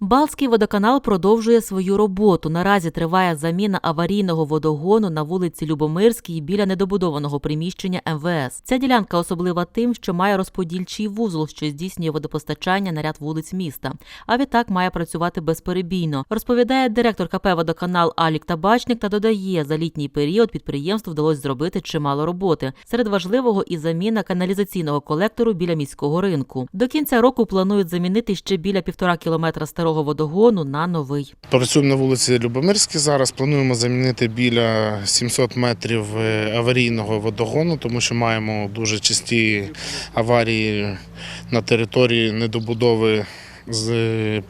Балтський водоканал продовжує свою роботу. Наразі триває заміна аварійного водогону на вулиці Любомирській біля недобудованого приміщення МВС. Ця ділянка особлива тим, що має розподільчий вузол, що здійснює водопостачання на ряд вулиць міста. А відтак має працювати безперебійно. Розповідає директор КП Водоканал Алік Табачник та додає, за літній період підприємству вдалося зробити чимало роботи. Серед важливого і заміна каналізаційного колектору біля міського ринку. До кінця року планують замінити ще біля півтора кілометра старого водогону на новий. Працюємо на вулиці Любомирській зараз. Плануємо замінити біля 700 метрів е, аварійного водогону, тому що маємо дуже часті аварії на території недобудови з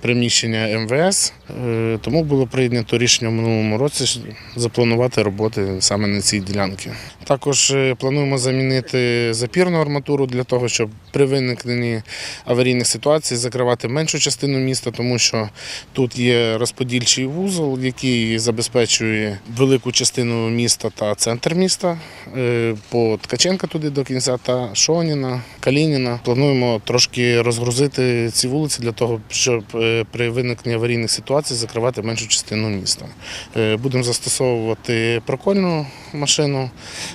приміщення МВС. Е, Тому було прийнято рішення в минулому році запланувати роботи саме на цій ділянці. Також е, плануємо замінити запірну арматуру для того, щоб при виникненні аварійних ситуацій закривати меншу частину міста, тому що тут є розподільчий вузол, який забезпечує велику частину міста та центр міста. Е, По Ткаченка туди до кінця та Шоніна, Калініна. Плануємо трошки розгрузити ці вулиці для того, щоб е, при виникненні аварійних ситуацій закривати меншу частину міста. Е, Будемо застосовувати прокольну машину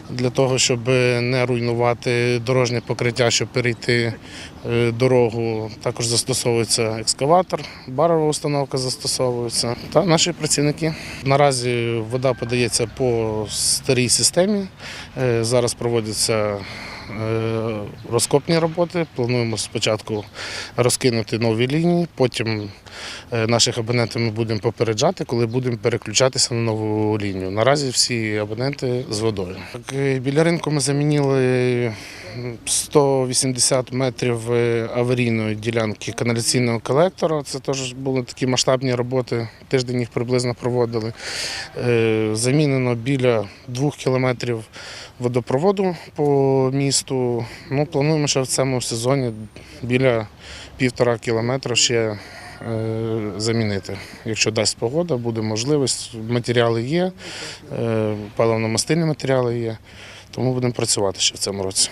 для того, щоб не руйнувати дорожнє покриття, щоб перейти е, дорогу. Також застосовується екскаватор, барова установка застосовується та наші працівники. Наразі вода подається по старій системі. Зараз проводяться розкопні роботи. Плануємо спочатку розкинути нові лінії, потім е, наших абонентів ми будемо попереджати, коли будемо переключатися на нову лінію. Наразі всі абоненти з водою. Е, Біля ринку ми замінили 180 метрів е, аварійної ділянки каналізаційного колектора. Це теж були такі масштабні роботи. Тиждень їх приблизно проводили. Е, Замінено біля двох кілометрів водопроводу по місту. Ну, плануємо ще в цьому сезоні біля півтора кілометра ще е, замінити. Якщо дасть погода, буде можливість. Матеріали є, е, паливно-мастильні матеріали є, тому будемо працювати ще в цьому році.